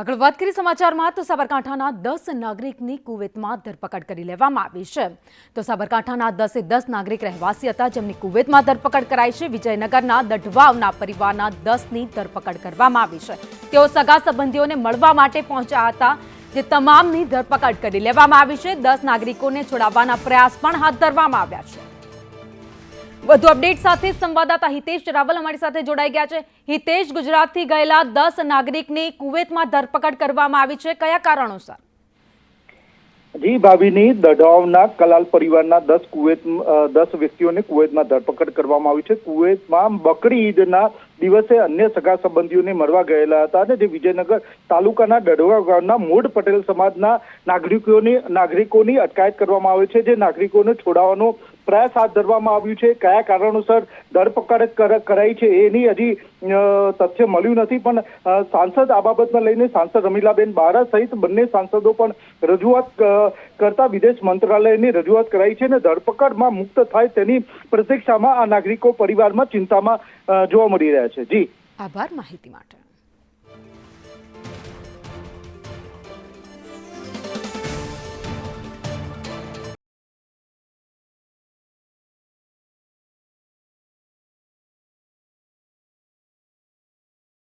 આગળ વાત કરી સમાચારમાં, તો સાબરકાંઠાના દસ નાગરિકની કુવેતમાં ધરપકડ કરી લેવામાં આવી છે. તો સાબરકાંઠાના દસે દસ નાગરિક રહેવાસી હતા, જેમની કુવેતમાં ધરપકડ કરાઈ છે. વિજયનગરના દઢવાવના પરિવારના દસની ધરપકડ કરવામાં આવી છે. તેઓ સગા સંબંધીઓને મળવા માટે પહોંચ્યા હતા, જે તમામની ધરપકડ કરી લેવામાં આવી છે. દસ નાગરિકોને છોડાવવાના પ્રયાસ પણ હાથ ધરવામાં આવ્યા છે. વધુ અપડેટ સાથે સંવાદદાતા હિતેશ રાવલ અમારી સાથે જોડાઈ ગયા છે. હિતેશ, ગુજરાતથી ગયેલા દસ નાગરિકની કુવેતમાં ધરપકડ કરવામાં આવી છે. કયા કારણોસર? જી, ભાભીની દઢાવના કલાલ પરિવારના દસ કુવેત દસ વ્યક્તિઓને કુવેતમાં ધરપકડ કરવામાં આવી છે. કુવેતમાં બકરી ઈદના દિવસે અન્ય સગા સંબંધીઓને મળવા ગયેલા હતા અને જે વિજયનગર તાલુકાના દઢવા ગામના મૂળ પટેલ સમાજના નાગરિકોની નાગરિકોની અટકાયત કરવામાં આવે છે. જે નાગરિકોને છોડાવવાનો પ્રયાસ હાથ ધરવામાં આવ્યું છે, કયા કારણોસર ધરપકડ કરાઈ છે એની હજી તથ્ય મળ્યું નથી, પણ સાંસદ આ બાબતને લઈને સાંસદ રમીલાબેન બારા સહિત બંને સાંસદો પણ રજૂઆત કરતા વિદેશ મંત્રાલયની રજૂઆત કરાઈ છે અને ધરપકડમાં મુક્ત થાય તેની પ્રતીક્ષામાં આ નાગરિકો પરિવારમાં ચિંતામાં જોવા મળી રહ્યા છે. જી. આભાર માહિતી માટે.